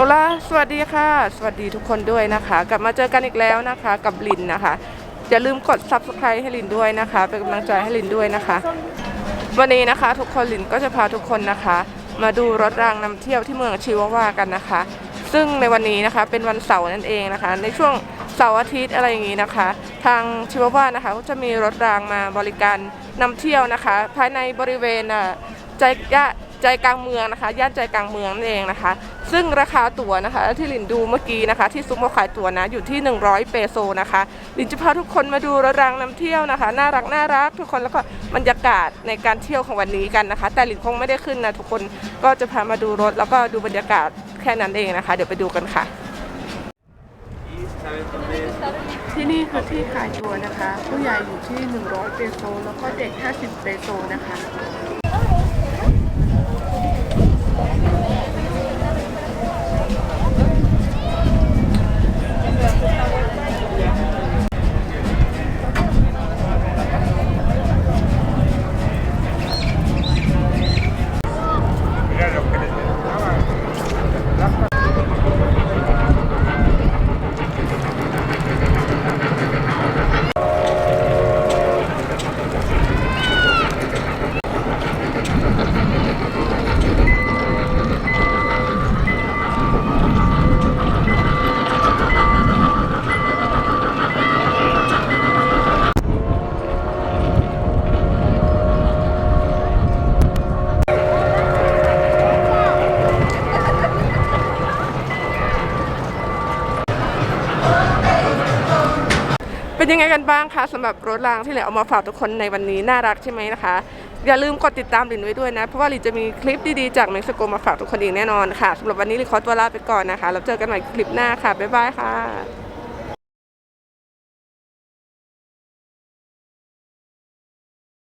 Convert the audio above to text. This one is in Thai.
โอลาสวัสดีค่ะ สวัสดีทุกคนด้วยนะคะ กลับมาเจอกันอีกแล้วนะคะ กับลินนะคะ อย่าลืมกด subscribe ให้ลินด้วยนะคะ เป็นกำลังใจให้ลินด้วยนะคะ วันนี้นะคะทุกคนลินก็จะพาทุกคนนะคะ มาดูรถรางนำเที่ยวที่เมืองชิวาวากันนะคะ ซึ่งในวันนี้นะคะเป็นวันเสาร์นั่นเองนะคะ ในช่วงเสาร์อาทิตย์อะไรอย่างนี้นะคะ ทางชิวาวานะคะก็จะมีรถรางมาบริการนำเที่ยวนะคะ ภายในบริเวณใจย่า ใจกลางเมืองนะคะ ย่านใจกลางเมืองนั่นเองนะคะ ซึ่งราคาตั๋วนะคะที่ลินดูเมื่อกี้นะคะ ที่ซุ้มเขาขายตั๋วนะอยู่ที่ 100 เปโซนะคะลินจะพาทุกคนมาดูรถรางนำเที่ยวนะคะ น่ารักน่ารักทุกคนแล้วก็บรรยากาศในการเที่ยวของวันนี้กันนะคะ แต่ลินคงไม่ได้ขึ้นนะทุกคนก็จะพามาดูรถ แล้วก็ดูบรรยากาศแค่นั้นเองนะคะ เดี๋ยวไปดูกันค่ะที่นี่คือที่ขายตัวนะคะ ผู้ใหญ่อยู่ที่ 100 เปโซแล้วก็เด็ก 50 เปโซนะคะ เป็นยังไงกันบ้างคะสำหรับรถรางที่เหลือเอามาฝากทุกคนในวันนี้น่ารักใช่ไหมนะคะ อย่าลืมกดติดตามลินไว้ด้วยนะ เพราะว่าลินจะมีคลิปดีๆจากเม็กซิโกมาฝากทุกคนอีกแน่นอนค่ะสำหรับวันนี้ลินขอตัวลาไปก่อนนะคะแล้วเจอกันใหม่คลิปหน้าค่ะบ๊ายบายค่ะ